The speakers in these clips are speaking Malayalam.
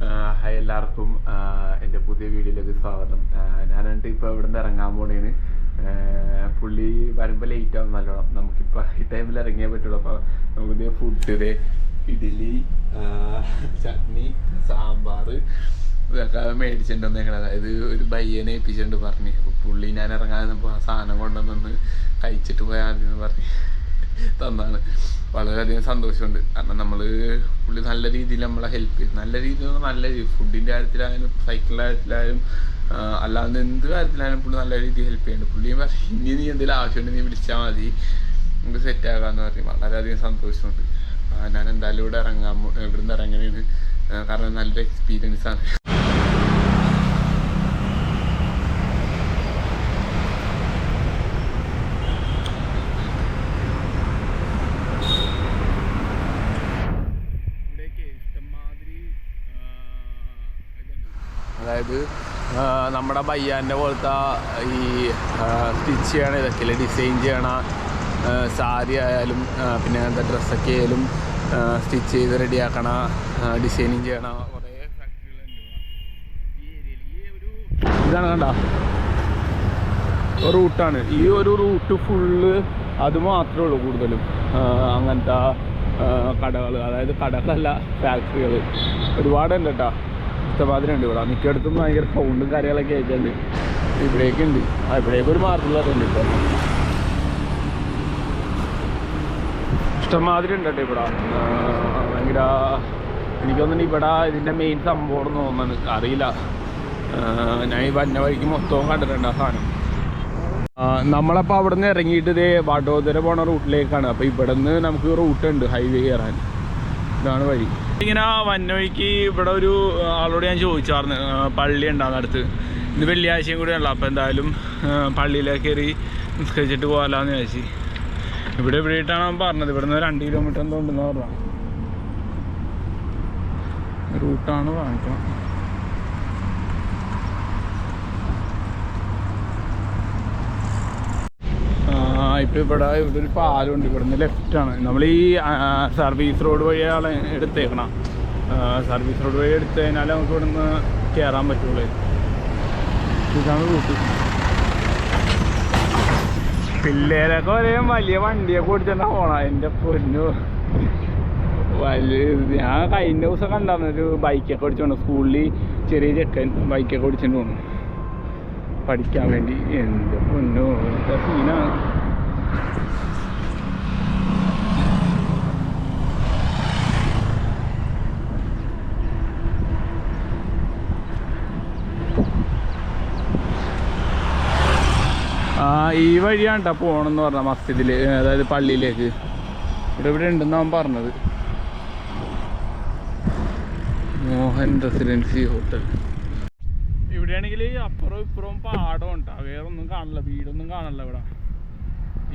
ഹായ് എല്ലാവർക്കും. എന്റെ പുതിയ വീഡിയോയിലേക്ക് സ്വാഗതം. ഞാൻ എന്നിട്ട് ഇപ്പോൾ ഇവിടെ നിന്ന് ഇറങ്ങാൻ പോണേന്. പുള്ളി വരുമ്പോൾ ലേറ്റ് ആവും നല്ലോണം. നമുക്കിപ്പോൾ ഈ ടൈമിൽ ഇറങ്ങിയേ പറ്റുള്ളൂ. അപ്പോൾ ഇതേ ഫുഡ് ഇതേ ഇഡ്ഡലി ചട്നി സാമ്പാർ ഇതൊക്കെ മേടിച്ചിട്ടുണ്ട് ഞങ്ങൾ അതായത് ഒരു ബയ്യനെ ഏൽപ്പിച്ചിട്ടുണ്ട് പറഞ്ഞ്. പുള്ളി ഞാൻ ഇറങ്ങാൻ സാധനം കൊണ്ടുവന്നു കഴിച്ചിട്ട് പോയാൽ മതി എന്ന് പറഞ്ഞ്. തന്നാണ്. വളരെയധികം സന്തോഷമുണ്ട്. കാരണം നമ്മൾ പുള്ളി നല്ല രീതിയിൽ നമ്മളെ ഹെൽപ്പ് ചെയ്തു. നല്ല രീതിയിൽ നല്ല രീതി ഫുഡിന്റെ കാര്യത്തിലായാലും സൈക്കിളിന്റെ കാര്യത്തിലായാലും അല്ലാതെ എന്ത് കാര്യത്തിലായാലും പുള്ളി നല്ല രീതിയിൽ ഹെൽപ്പ് ചെയ്യുന്നുണ്ട്. പുള്ളിയും പക്ഷേ ഇനി നീ എന്തെങ്കിലും ആവശ്യമുണ്ട് നീ വിളിച്ചാൽ മതി. നമുക്ക് സെറ്റ് ആകാമെന്ന് പറയും വളരെയധികം സന്തോഷമുണ്ട്. ഞാൻ എന്തായാലും ഇവിടെ ഇറങ്ങാൻ ഇവിടുന്ന് ഇറങ്ങണേന് കാരണം നല്ലൊരു എക്സ്പീരിയൻസ് ആണ്. അതായത് നമ്മുടെ ബയ്യാന്റെ പോലത്തെ ഈ സ്റ്റിച്ച് ചെയ്യണ ഇതൊക്കെ ഡിസൈൻ ചെയ്യണ സാരി ആയാലും പിന്നെ അങ്ങനത്തെ ഡ്രസ്സൊക്കെ ആയാലും സ്റ്റിച്ച് ചെയ്ത് റെഡിയാക്കണ ഡിസൈനിങ് ചെയ്യണ ഇതാണ് കണ്ട? റൂട്ടാണ്. ഈ ഒരു റൂട്ട് ഫുള്ള് അത് മാത്രമേ ഉള്ളൂ കൂടുതലും. അങ്ങനത്തെ കടകൾ അതായത് കടകളല്ല ഫാക്ടറികൾ ഒരുപാടുണ്ട് കേട്ടോ. ഉണ്ട് ഇവിടെ മിക്കയിടത്തും ഭയങ്കര സൗണ്ടും കാര്യങ്ങളൊക്കെ ആയിട്ടുണ്ട്. ഇവിടേക്ക് ഉണ്ട്. ആ ഇവിടേക്ക് ഒരു മാർക്കുള്ളതുണ്ട് ഇപ്പം. ഇഷ്ടമാതിരി ഉണ്ട് കേട്ടോ ഇവിടെ. ഭയങ്കര എനിക്കൊന്നും ഇവിടെ ഇതിന്റെ മെയിൻ സംഭവം തോന്നുന്നു. അറിയില്ല. ഞാൻ ഈ വന്ന വഴിക്ക് മൊത്തവും കണ്ടിട്ടുണ്ട് ആ സാധനം. നമ്മളപ്പോൾ അവിടെ നിന്ന് ഇറങ്ങിയിട്ട് ഇതേ വഡോദര പോണ റൂട്ടിലേക്കാണ് അപ്പോൾ ഇവിടെ നിന്ന് നമുക്ക് റൂട്ട് ഉണ്ട് ഹൈവേ കയറാൻ ഇതാണ് വഴി. ഇങ്ങനെ വന്നോയ്ക്ക് ഇവിടെ ഒരു ആളോട് ഞാൻ ചോദിച്ചായിരുന്നു പള്ളി ഉണ്ടാകുന്ന അടുത്ത്. ഇന്ന് വെള്ളിയാഴ്ചയും കൂടിയാണല്ലോ അപ്പോൾ എന്തായാലും പള്ളിയിലേക്ക് കയറി നിസ്കരിച്ചിട്ട് പോകാമെന്ന് വിചാരിച്ചു. ഇവിടെ എവിടെയിട്ടാണ് അവൻ പറഞ്ഞത്? ഇവിടെ നിന്ന് രണ്ട് കിലോമീറ്റർ എന്തോ ഉണ്ടെന്ന് പറഞ്ഞു റൂട്ടാണ് വാങ്ങിക്കണം ആ ഇപ്പം ഇവിടെ ഇവിടെ ഒരു പാലമുണ്ട് ഇവിടുന്ന് ലെഫ്റ്റാണ് നമ്മൾ ഈ സർവീസ് റോഡ് വഴിയാണ് എടുത്തേക്കണം. സർവീസ് റോഡ് വഴി എടുത്തു കഴിഞ്ഞാൽ നമുക്ക് ഇവിടുന്ന് കയറാൻ പറ്റുള്ളൂ. ഇതാണ് റൂട്ട് പിള്ളേരൊക്കെ ഒരേ വലിയ വണ്ടിയൊക്കെ ഓടിച്ചാൽ പോണ എന്റെ പൊന്നു. വലിയ ഞാൻ കഴിഞ്ഞ ദിവസം കണ്ടായിരുന്നു ഒരു ബൈക്കൊക്കെ ഓടിച്ചോണ്ട് സ്കൂളിൽ ചെറിയ ചെക്കൻ ബൈക്കൊക്കെ ഓടിച്ചിട്ട് പോണു. പഠിക്കാൻ വേണ്ടി. എന്ത് പൊന്നു സീനാണ് ആ ഈ വഴിയാണ് കേട്ടോ പോകണമെന്ന് പറഞ്ഞ മസ്ജിദിൽ അതായത് പള്ളിയിലേക്ക്. ഇവിടെ ഇവിടെ ഉണ്ടെന്ന് അവൻ പറഞ്ഞത്. Mohan residency hotel. ഇവിടെയാണെങ്കിൽ അപ്പുറവും ഇപ്പുറവും പാടം ഉണ്ടാ. വേറെ ഒന്നും കാണില്ല. വീടൊന്നും കാണില്ല ഇവിടെ.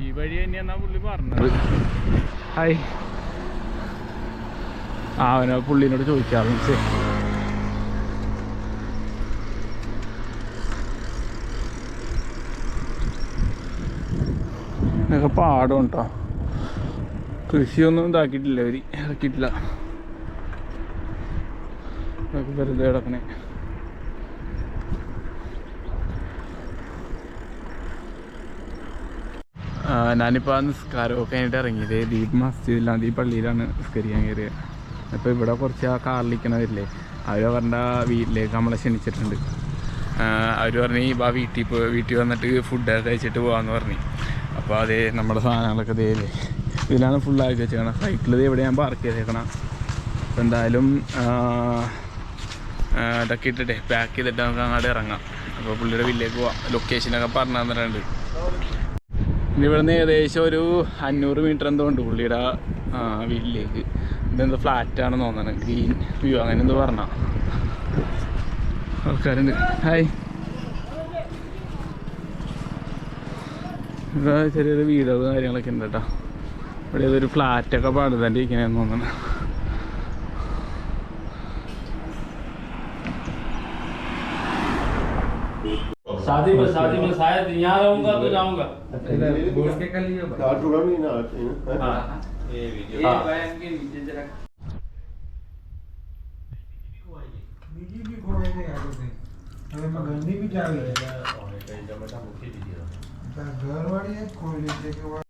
ഈ വഴി തന്നെയാന്നാ പുള്ളി പറഞ്ഞത്. ഹായ്. ആ അവനെ പുള്ളിനോട് ചോദിക്കാറുണ്ട്. ശരി ഇതൊക്കെ പാടും കേട്ടോ കൃഷിയൊന്നും ഇതാക്കിയിട്ടില്ല അവർ ഇറക്കിയിട്ടില്ല. ഇതൊക്കെ വെറുതെ കിടക്കണേ. ഞാനിപ്പോൾ ആ നിസ്കാരമൊക്കെ കഴിഞ്ഞിട്ട് ഇറങ്ങിയത്. ദീപ് മസ്ജിദിലാണ്. ഈ പള്ളിയിലാണ് നിസ്കരിക്കാൻ കയറിയത് അപ്പോൾ ഇവിടെ കുറച്ച് ആ കാറിലിരിക്കണവരില്ലേ അവർ പറഞ്ഞ വീട്ടിലേക്ക് നമ്മളെ ക്ഷണിച്ചിട്ടുണ്ട്. അവർ പറഞ്ഞ് ബാ വീട്ടിൽ വീട്ടിൽ വന്നിട്ട് ഫുഡൊക്കെ കഴിച്ചിട്ട് പോകാമെന്ന് പറഞ്ഞു. അപ്പോൾ അതേ നമ്മുടെ സാധനങ്ങളൊക്കെ ഇതേ ഇതിലാണ് ഫുള്ളാക്കി വെച്ചേക്കണം. സൈക്കിൾ ഇത് എവിടെ ഞാൻ പാർക്ക് ചെയ്തേക്കണം. അപ്പോൾ എന്തായാലും ഇതൊക്കെ ഇട്ടിട്ടേ പാക്ക് ചെയ്തിട്ട് നമുക്ക് അങ്ങോട്ട് ഇറങ്ങാം. അപ്പോൾ പുള്ളിയുടെ വീട്ടിലേക്ക് പോവാം. ലൊക്കേഷനൊക്കെ പറഞ്ഞു തന്നിട്ടുണ്ട്. ഇവിടുന്ന് ഏകദേശം ഒരു അഞ്ഞൂറ് മീറ്റർ എന്തോ ഉണ്ട് പുള്ളിയുടെ വീട്ടിലേക്ക് ഇതെന്തോ ഫ്ലാറ്റ് ആണെന്ന് തോന്നുന്നത് ഗ്രീൻ വ്യൂ അങ്ങനെ എന്തോ പറഞ്ഞ. ആൾക്കാരുണ്ട്. ഹായ് ഇവിടെ ചെറിയൊരു വീടോ കാര്യങ്ങളൊക്കെ ഉണ്ട് കേട്ടോ ഇവിടെ ഏതൊരു ഫ്ലാറ്റൊക്കെ പണിതൻ്റെ ഇരിക്കണേന്ന് തോന്നുന്നു शादी में शादी में शायद यहाँ रहूंगा तो जाऊंगा टुकड़ा नहीं ना आते हैं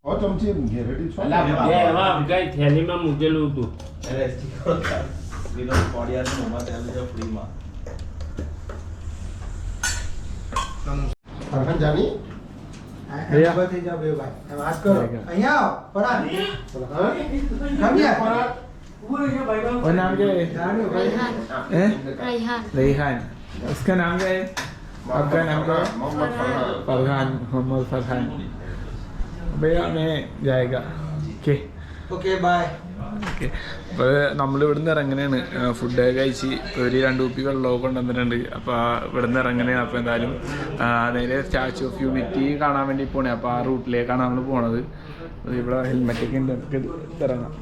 हो तुमची घेरडी છો અલા એવા ગઈ થેલીમાં મૂકેલું હતું એટલે સ્ટીકર વિનો પોડિયાર નું મત આલે છે ફ્રી માં ફરહાન જાની ભૈયા થઈ જાવ ભાઈ ભાઈ વાત કરો અહીંયા આવો પરાન હા સમજ્યા પરાન ઉભો રહેજો ભાઈ ભાઈ નામ કે જાણ્યો ભાઈ હે રેહાન રેહાન उसका नाम क्या है आपका नाम क्या फरहान मोहम्मद फरहान जाएगा ഓക്കെ. ഓക്കെ ബൈ കഴിച്ച് ഒരു രണ്ട് കുപ്പി വെള്ളമൊക്കെ കൊണ്ടുവന്നിട്ടുണ്ട്. അപ്പോൾ ഇവിടുന്ന് ഇറങ്ങുന്നതാണ്. അപ്പോൾ എന്തായാലും നേരെ സ്റ്റാച്ചു ഓഫ് യൂണിറ്റി കാണാൻ വേണ്ടി പോണേ. അപ്പോൾ ആ റൂട്ടിലേക്കാണ് നമ്മൾ പോണത്. ഇവിടെ ഹെൽമെറ്റൊക്കെ ഉണ്ട്. ഇറങ്ങാം.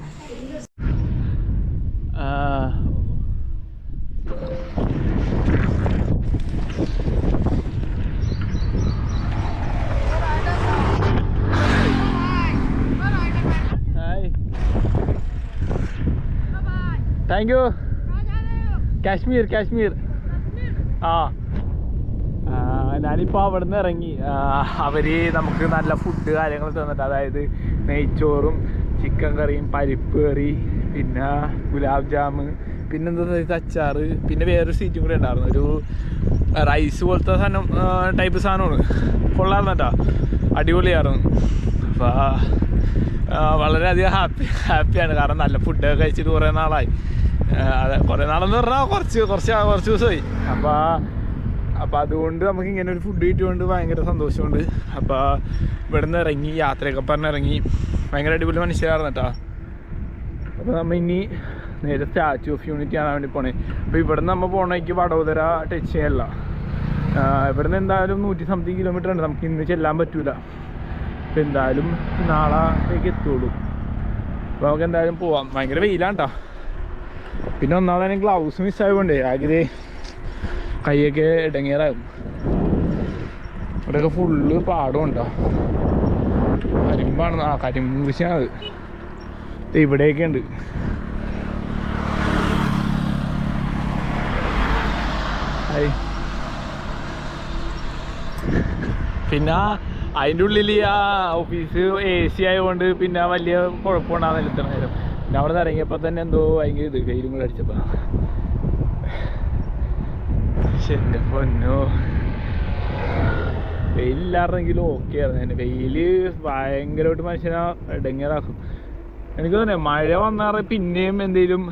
Thank you. കാശ്മീർ കാശ്മീർ. ആ. ഞാനിപ്പോൾ അവിടെ നിന്ന് ഇറങ്ങി. അവർ നമുക്ക് നല്ല ഫുഡ് കാര്യങ്ങൾ തന്നിട്ട് അതായത് നെയ്ച്ചോറും ചിക്കൻ കറിയും പരിപ്പ് കറി പിന്നെ ഗുലാബ് ജാമ് പിന്നെ എന്താ ഇത് അച്ചാറ് പിന്നെ വേറൊരു സീറ്റും കൂടെ ഉണ്ടായിരുന്നു. ഒരു റൈസ് പോലത്തെ സാധനം ടൈപ്പ് സാധനമാണ്. കൊള്ളായിരുന്നു കേട്ടോ അടിപൊളിയായിരുന്നു അപ്പോൾ വളരെയധികം ഹാപ്പി ഹാപ്പിയാണ് കാരണം നല്ല ഫുഡൊക്കെ കഴിച്ചിട്ട് കുറേ നാളായി. അതെ. കുറേ നാളെന്ന് പറഞ്ഞാൽ കുറച്ച് കുറച്ച് കുറച്ച് ദിവസമായി അപ്പോൾ അപ്പോൾ അതുകൊണ്ട് നമുക്ക് ഇങ്ങനെ ഒരു ഫുഡ് കിട്ടിയോണ്ട് ഭയങ്കര സന്തോഷമുണ്ട്. അപ്പോൾ ഇവിടെ നിന്ന് ഇറങ്ങി യാത്രയൊക്കെ പറഞ്ഞ് ഇറങ്ങി. ഭയങ്കര അടിപൊളി മനുഷ്യരായിരുന്നു കേട്ടോ. അപ്പോൾ നമ്മൾ ഇനി നേരെ സ്റ്റാച്യു ഓഫ് യൂണിറ്റി കാണാൻ വേണ്ടി പോണേ. അപ്പോൾ ഇവിടെ നിന്ന് നമ്മൾ പോകണമെങ്കിൽ വടോദര ടച്ച് ചെയ്യല്ല ഇവിടെ നിന്ന് എന്തായാലും നൂറ്റി സംതിങ് കിലോമീറ്റർ ഉണ്ട്. നമുക്ക് ഇന്ന് ചെല്ലാൻ പറ്റൂല. അപ്പോൾ എന്തായാലും നാളത്തേക്ക് എത്തുള്ളൂ. അപ്പോൾ നമുക്ക് എന്തായാലും പോവാം. ഭയങ്കര വെയിലാണ് കേട്ടോ. പിന്നെ ഒന്നാമതെ ഗ്ലൗസ് മിസ്സായതുകൊണ്ട് ആകെ കൈയൊക്കെ ഇടങ്ങേറാകും. ഇവിടെയൊക്കെ ഫുള്ള് പാടുണ്ടോ കരിമ്പാണ്. ആ കരിമ്പ് കൃഷിയാണത് ഇവിടെയൊക്കെ ഉണ്ട്. പിന്നെ അതിന്റെ ഉള്ളിൽ ആ ഓഫീസ് എ സി ആയതുകൊണ്ട് പിന്നെ വലിയ കുഴപ്പമുണ്ടാകുന്നില്ല ഇത്ര നേരം പിന്നെ അവിടെ നിന്ന് ഇറങ്ങിയപ്പോൾ തന്നെ എന്തോ ഭയങ്കര ഇത് വെയിലും കൂടെ അടിച്ചപ്പോൾ എന്റെ പൊന്നോ. വെയിലില്ലായിരുന്നെങ്കിലും ഓക്കെ ആയിരുന്നു. വെയിൽ ഭയങ്കരമായിട്ട് മനുഷ്യനെ ഇടങ്ങേറാക്കും. എനിക്ക് തോന്നുന്നു മഴ വന്നാറ പിന്നെയും എന്തെങ്കിലും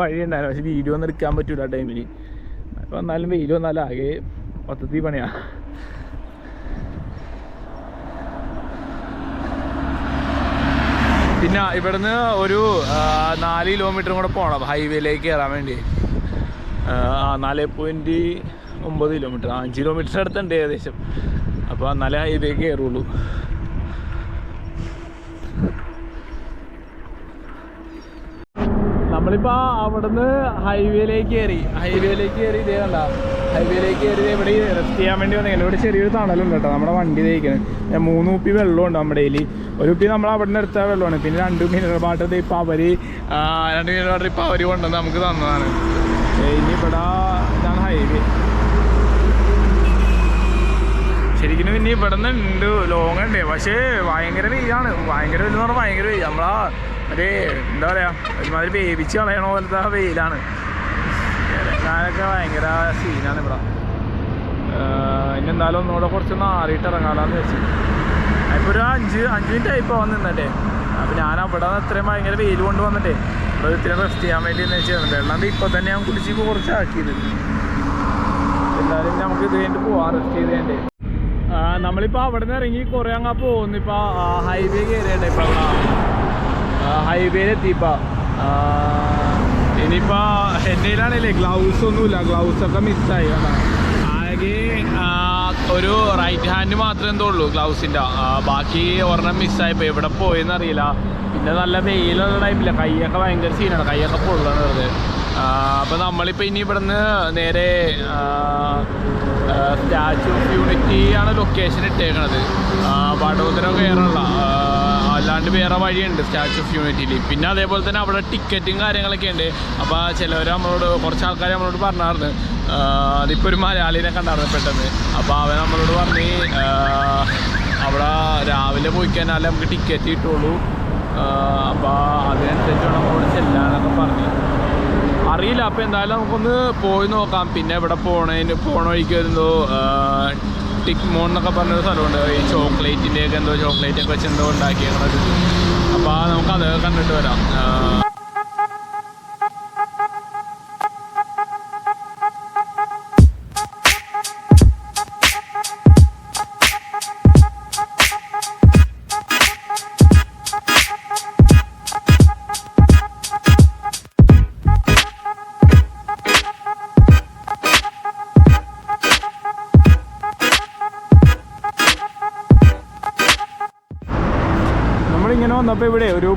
വഴി ഉണ്ടായിരുന്നു പക്ഷെ വീഡിയോ ഒന്നും എടുക്കാൻ പറ്റൂല ടൈമിൽ മഴ വന്നാലും വെയിൽ വന്നാലും ആകെ മൊത്തത്തിൽ പണിയാ. പിന്നെ ഇവിടുന്ന് ഒരു നാല് കിലോമീറ്ററും കൂടെ പോകണം ഹൈവേയിലേക്ക് കയറാൻ വേണ്ടി. നാല് പോയിന്റ് ഒമ്പത് കിലോമീറ്റർ അഞ്ച് കിലോമീറ്റർ അടുത്തുണ്ട് ഏകദേശം. അപ്പോൾ എന്നാലേ ഹൈവേ കയറുള്ളൂ. നമ്മളിപ്പോൾ അവിടുന്ന് ഹൈവേയിലേക്ക് കയറി. ഹൈവേയിലേക്ക് കയറി ഇതേ കണ്ട. ഹൈവേയിലേക്ക് കയറി ഇവിടെ റെസ്റ്റ് ചെയ്യാൻ വേണ്ടി വന്നെങ്കിൽ ഇവിടെ ചെറിയൊരു തണലുണ്ട് കേട്ടോ. നമ്മുടെ വണ്ടി തേക്കുന്നത് മൂന്ന് കുപ്പി വെള്ളമുണ്ട് നമ്മുടെ കയ്യിൽ ഒരു കുപ്പി നമ്മൾ അവിടെ നിന്ന് എടുത്ത വെള്ളമാണ്. പിന്നെ രണ്ട് മിനറൽ വാട്ടർ ഇപ്പോൾ അവർ രണ്ട് മിനറൽ വാട്ടർ ഇപ്പോൾ അവർ കൊണ്ടുവന്ന് നമുക്ക് തന്നതാണ്. ഇനി ഇവിടെ ഇതാണ് ഹൈവേ ശരിക്കും പിന്നെ ഇവിടെ ഉണ്ട് ലോങ് ഉണ്ട്. പക്ഷേ ഭയങ്കര വെയിലാണ്. ഭയങ്കര വെയിൽ എന്ന് പറഞ്ഞാൽ ഭയങ്കര വെയിൽ നമ്മളാ മറ്റേ എന്താ പറയാ ഒരുമാതിരി വേവിച്ച് കളയണ പോലത്തെ ആ വെയിലാണ്. ഞാനൊക്കെ ഭയങ്കര സീനാണ് ഇവിടെ. ഇനി എന്തായാലും ഒന്നുകൂടെ കുറച്ച് മാറിയിട്ട് ഇറങ്ങാമെന്ന് വെച്ചു ഇപ്പോൾ ഒരു അഞ്ച് അഞ്ച് മിനിറ്റ് ആയിപ്പോൾ വന്ന് നിന്നിട്ടേ അപ്പോൾ ഞാൻ അവിടെ നിന്ന് ഇത്രയും ഭയങ്കര വെയിൽ കൊണ്ട് വന്നിട്ടേ ഇവിടെ ഇത്തിരി റെസ്റ്റ് ചെയ്യാൻ വേണ്ടി എന്ന് വെച്ചാൽ വെള്ളം ഇപ്പോൾ തന്നെ ഞാൻ കുടിച്ച് കുറച്ചാക്കിയത്. എന്തായാലും നമുക്ക് ഇത് കഴിഞ്ഞിട്ട് പോവാം റെസ്റ്റ് ചെയ്ത് കഴിഞ്ഞിട്ട് നമ്മളിപ്പോൾ നമ്മളിപ്പോ അവിടെ നിന്ന് ഇറങ്ങി കുറേ അങ്ങ് പോകുന്നു. ഇപ്പോൾ ഹൈവേ കയറിയട്ടെ ഇപ്പോൾ ഹൈവേയിൽ എത്തിയിപ്പോ. ഇനിയിപ്പോൾ എന്നയിലാണല്ലേ ഗ്ലൗസ് ഒന്നുമില്ല. ഗ്ലൗസ് ഒക്കെ മിസ്സായി ആ, ഒരു റൈറ്റ് ഹാൻഡ് മാത്രമേ എന്തോ ഉള്ളൂ ഗ്ലൗസിന്റെ ബാക്കി ഒരെണ്ണം മിസ്സായിപ്പോൾ എവിടെ പോയെന്ന് അറിയില്ല. പിന്നെ നല്ല വെയിലുള്ള ടൈമില്ല കൈയൊക്കെ ഭയങ്കര സീനാണ് കൈയൊക്കെ പൊള്ളാണ് വെറുതെ. അപ്പോൾ നമ്മളിപ്പോൾ നമ്മളിപ്പോ ഇനി ഇവിടുന്ന് നേരെ സ്റ്റാച്യൂ ഓഫ് യൂണിറ്റി ആണ് ലൊക്കേഷൻ ഇട്ടേക്കണത്. വടോദര കയറുള്ള അല്ലാണ്ട് വേറെ വഴിയുണ്ട് സ്റ്റാച്യു ഓഫ് യൂണിറ്റിയിൽ പിന്നെ അതേപോലെ തന്നെ അവിടെ ടിക്കറ്റും കാര്യങ്ങളൊക്കെ ഉണ്ട്. അപ്പോൾ ചിലവർ നമ്മളോട് കുറച്ച് ആൾക്കാർ നമ്മളോട് പറഞ്ഞായിരുന്നു. അതിപ്പോൾ ഒരു മലയാളിനെ കണ്ടായിരുന്നു പെട്ടെന്ന്. അപ്പോൾ അവൻ നമ്മളോട് പറഞ്ഞ് അവിടെ രാവിലെ പോയി കഴിഞ്ഞാലേ നമുക്ക് ടിക്കറ്റ് കിട്ടുള്ളൂ. അപ്പോൾ അതിനനുസരിച്ച് വേണം നമ്മളോട് ചെല്ലാനൊക്കെ പറഞ്ഞു. അറിയില്ല അപ്പോൾ എന്തായാലും നമുക്കൊന്ന് പോയി നോക്കാം. പിന്നെ ഇവിടെ പോണതിന് പോണ വഴിക്ക് എന്തോ ടിക് മോൺ എന്നൊക്കെ പറഞ്ഞൊരു സ്ഥലമുണ്ട്. ഈ ചോക്ലേറ്റിന്റെയൊക്കെ എന്തോ ചോക്ലേറ്റൊക്കെ വെച്ച് എന്തോ ഉണ്ടാക്കിയേക്കണത് അപ്പോൾ നമുക്ക് അത് കണ്ടിട്ട് വരാം.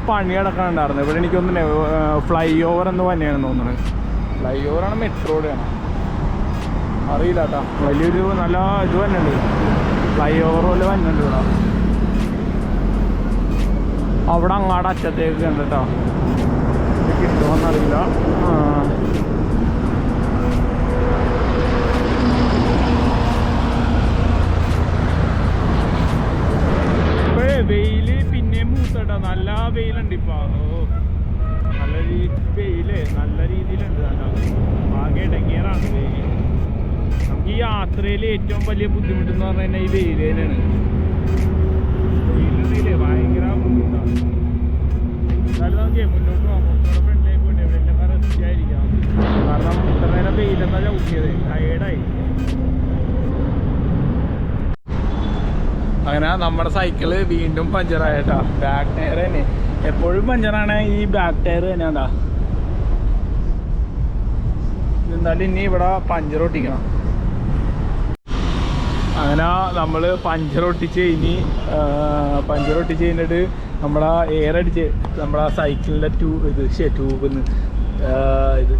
പണി കിടക്കാനുണ്ടായിരുന്നു ഇവിടെ എനിക്ക് തോന്നുന്നു ഫ്ലൈ ഓവർ എന്ന് തന്നെയാണ് തോന്നുന്നത്. ഫ്ലൈ ഓവറാണ് റോഡാണ് അറിയില്ല കേട്ടോ. വലിയൊരു നല്ല ഇത് തന്നെ ഉണ്ട് ഫ്ലൈ ഓവർ പോലെ വന്നുണ്ട് ഇവിടെ. അവിടെ അങ്ങാടെ അറ്റത്തേക്ക് ഉണ്ട് കേട്ടോ. ഇഷ്ടമെന്നറിയില്ല കിട്ടുമോന്നറിയില്ല മൂത്തട്ടോ നല്ല വെയിലുണ്ട് ഇപ്പൊ. ഓ നല്ല രീതി വെയിൽ നല്ല രീതിയിലുണ്ട് ആകെ ഇടങ്ങിയതാണ് വെയിൽ നമുക്ക് ഈ യാത്രയിൽ ഏറ്റവും വലിയ ബുദ്ധിമുട്ട് എന്ന് പറഞ്ഞു കഴിഞ്ഞാൽ ഈ വെയിൽ തന്നെയാണ്. വെയിലുണ്ടെങ്കിലേ ഭയങ്കര എന്നാലും നമുക്ക് മുന്നോട്ട് പോകാം ഫ്രണ്ടിലേക്ക് പോയിട്ട് എവിടെയെല്ലാം റെസ്റ്റ് ആയിരിക്കാം കാരണം ഇത്ര നേരം വെയിലെന്താ ചവിട്ടിയത് ടയേർഡായി അങ്ങനെ നമ്മുടെ സൈക്കിൾ വീണ്ടും പഞ്ചറായിട്ടാ ബാക്ക് ടയർ തന്നെ. എപ്പോഴും പഞ്ചറാണ് ഈ ബാക്ക് ടയർ തന്നെയാണ്ടാ എന്നാലും ഇനി ഇവിടെ പഞ്ചർ ഒട്ടിക്കണം. അങ്ങനെ നമ്മൾ പഞ്ചർ ഒട്ടിച്ച് ഇനി പഞ്ചർ ഒട്ടിച്ച് കഴിഞ്ഞിട്ട് നമ്മളാ എയർ അടിച്ച് നമ്മളാ സൈക്കിളിന്റെ ട്യൂ ഇത് ശേ ട്യൂബിൽ നിന്ന് ഇത്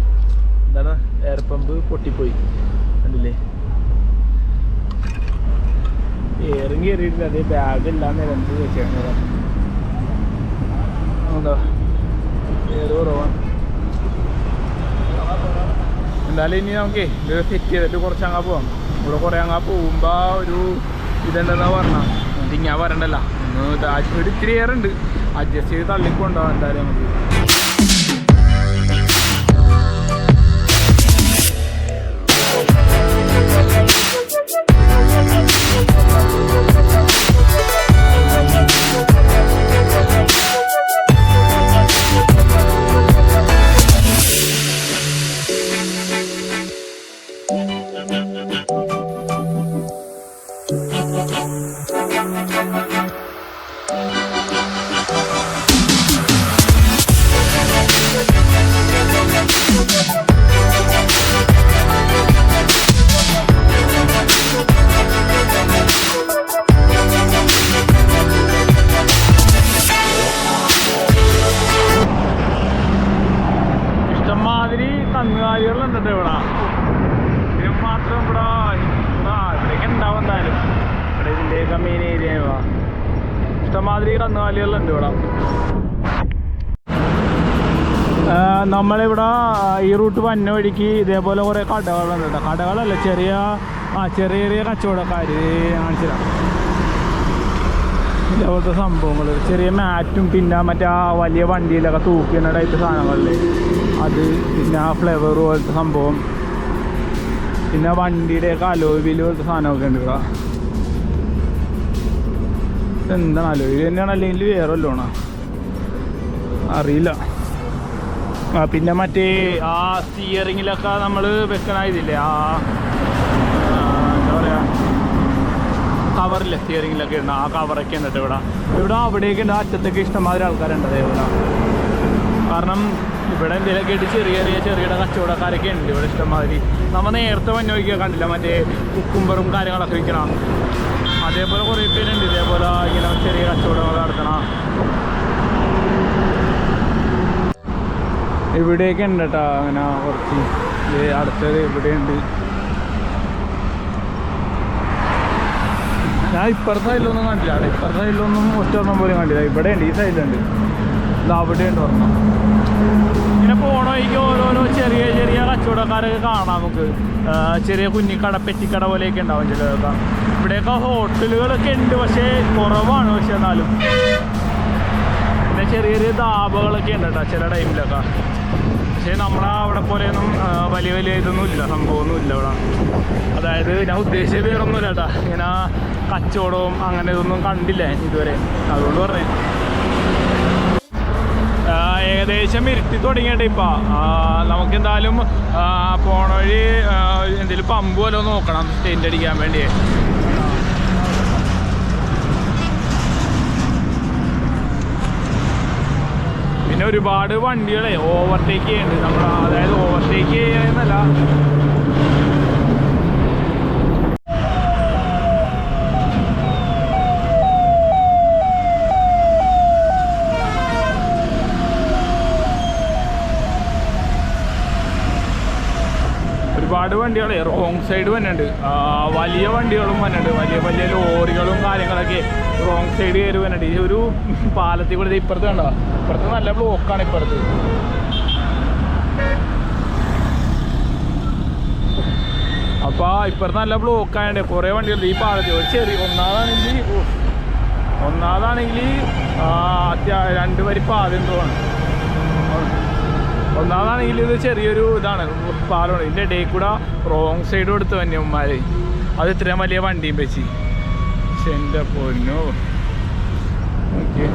എന്താണ് എയർ പമ്പ് പൊട്ടിപ്പോയി. കണ്ടില്ലേ? ഏറും കയറിയിട്ടില്ല അതേ ബാഗ് വെച്ചേക്കുന്നത് എന്താ? ഏറ് കുറവാണ് എന്തായാലും ഇനി നമുക്കേ ഇത് സെറ്റ് ചെയ്തിട്ട് കുറച്ച് അങ്ങാ പോവാം. ഇവിടെ കുറേ അങ്ങാ പോകുമ്പോ ഒരു ഇതെന്താ പറഞ്ഞ? എന്നിട്ട് ഞാൻ വരണ്ടല്ല ഒന്ന് ഒരു ഇത്തിരി ഏറുണ്ട്. അഡ്ജസ്റ്റ് ചെയ്ത് തള്ളിക്കൊണ്ടാവും എന്തായാലും നമുക്ക്. ഇതിന്റെയൊക്കെ മെയിൻ ഏരിയ ഇഷ്ടമാതിരി കന്നുകാലികളുണ്ട് ഇവിടെ. നമ്മളിവിടെ ഈ റൂട്ട് വന്ന വഴിക്ക് ഇതേപോലെ കുറേ കടകളുണ്ട് കേട്ടോ കടകളല്ല ചെറിയ ആ ചെറിയ ചെറിയ കച്ചവടക്കാർ കാണിച്ചിട്ടാണ് ഇതേപോലത്തെ സംഭവങ്ങൾ ചെറിയ മാറ്റും പിന്നെ മറ്റേ ആ വലിയ വണ്ടിയിലൊക്കെ തൂക്കുന്ന ടൈപ്പ് സാധനങ്ങളില്ലേ? അത് പിന്നെ ആ ഫ്ലേവർ പോലത്തെ സംഭവം. പിന്നെ വണ്ടിയുടെയൊക്കെ അലോവിയിൽ പോലത്തെ സാധനമൊക്കെ ഉണ്ട് ഇവിടെ. എന്താണ് അലോയ് വീൽ തന്നെയാണ് അല്ലെങ്കിൽ വേറെ ലോണാ അറിയില്ല. ആ പിന്നെ മറ്റേ ആ സ്റ്റിയറിങ്ങിലൊക്കെ നമ്മൾ വെക്കണായതില്ലേ ആ എന്താ പറയുക കവറില്ല സ്റ്റിയറിങ്ങിലൊക്കെ ഉണ്ട് ആ കവറൊക്കെ ഉണ്ട് ഇവിടെ. ഇവിടെ അവിടെയൊക്കെ ഉണ്ട് അറ്റത്തൊക്കെ ഇഷ്ടംമാതിരി ആൾക്കാരുണ്ട് അതേപോലെ. കാരണം ഇവിടെ എന്തെങ്കിലുമൊക്കെ ആയിട്ട് ചെറിയ ചെറിയ ചെറിയ കച്ചവടക്കാരൊക്കെ ഉണ്ട് ഇവിടെ ഇഷ്ടംമാതിരി. നമ്മൾ നേരത്തെ വന്നോക്കിയാൽ കണ്ടില്ല? മറ്റേ കുക്കുംബറും കാര്യങ്ങളൊക്കെ വിൽക്കണം? അതേപോലെ കുറേ പേരുണ്ട് ഇതേപോലെ ഇങ്ങനെ ചെറിയ കച്ചവടങ്ങൾ നടത്തണം ഇവിടെയൊക്കെ ഉണ്ട് കേട്ടോ അങ്ങനെ കുറച്ച്. അടുത്തത് ഇവിടെയുണ്ട്. ഞാൻ ഇപ്പുറത്തെ സൈഡിലൊന്നും കണ്ടില്ല. അവിടെ ഇപ്പുറത്തെ സൈഡിലൊന്നും ഒറ്റ ഒന്നും പോലും കണ്ടില്ല. ഇവിടെ ഉണ്ട് ഈ സൈഡിലുണ്ട് ഇത് അവിടെ ഉണ്ട് ഒരെണ്ണം. ഇങ്ങനെ പോണ ഓരോരോ ചെറിയ ചെറിയ കച്ചവടക്കാരൊക്കെ കാണാം നമുക്ക്. ചെറിയ കുഞ്ഞിക്കട പെറ്റിക്കട പോലെയൊക്കെ ഉണ്ടാവും ചിലതൊക്കെ. ഇവിടെയൊക്കെ ഹോട്ടലുകളൊക്കെ ഉണ്ട് പക്ഷേ കുറവാണ് പക്ഷെ എന്നാലും. പിന്നെ ചെറിയ ചെറിയ ധാബകളൊക്കെ ഉണ്ട് കേട്ടോ ചില ടൈമിലൊക്കെ. പക്ഷേ നമ്മളെ അവിടെ പോലെയൊന്നും വലിയ വലിയ ഇതൊന്നും ഇല്ല സംഭവമൊന്നും ഇല്ല ഇവിടെ അതായത് ഞാൻ ഉദ്ദേശിച്ചത് വേറൊന്നുമില്ല കേട്ടാ ഇങ്ങനെ കച്ചവടവും അങ്ങനെ ഇതൊന്നും കണ്ടില്ല ഇതുവരെ. അതുകൊണ്ട് പറഞ്ഞു. ഏകദേശം ഇരുട്ടി തുടങ്ങിയിട്ട് ഇപ്പം. നമുക്ക് എന്തായാലും പോണ വഴി എന്തെങ്കിലും പമ്പ് പോലെ നോക്കണം ടെന്റ് അടിക്കാൻ വേണ്ടി ഒരുപാട് വണ്ടികളെ ഓവർടേക്ക് ചെയ്യുന്നുണ്ട്. നമ്മൾ അതായത് ഓവർടേക്ക് ചെയ്യുന്നല്ല ഒരുപാട് വണ്ടികളെ റോങ് സൈഡ് വന്നിട്ടുണ്ട്. വലിയ വണ്ടികളും വന്നിട്ടുണ്ട്. വലിയ വലിയ ലോറികളും കാര്യങ്ങളൊക്കെ റോങ് സൈഡ് കയറി വന്നുണ്ട് ഈ ഒരു പാലത്തിൽ കൂടെ ഇപ്പുറത്ത് കണ്ടോ? ഇപ്പുറത്ത് നല്ല ബ്ലോക്കാണ് ഇപ്പുറത്ത്. അപ്പോൾ ഇപ്പുറത്ത് നല്ല ബ്ലോക്ക് ആയതുകൊണ്ട് കുറേ വണ്ടികൾ ഈ പാലത്തിൽ. ഒരു ചെറിയ ഒന്നാമതാണെങ്കിൽ ഒന്നാമതാണെങ്കിൽ അത്യാ രണ്ട് വരി എന്തോആണ് ഒന്നാമതാണെങ്കിൽ ഇത് ചെറിയൊരു ഇതാണ് പാലമാണ്. ഇതിന്റെ ഇടയിൽ കൂടെ റോങ് സൈഡ് കൊടുത്ത് വന്യന്മാർ അത് ഇത്രയും വലിയ വണ്ടിയും വെച്ച്. എന്റെ പൊന്നോ. ഓക്കെ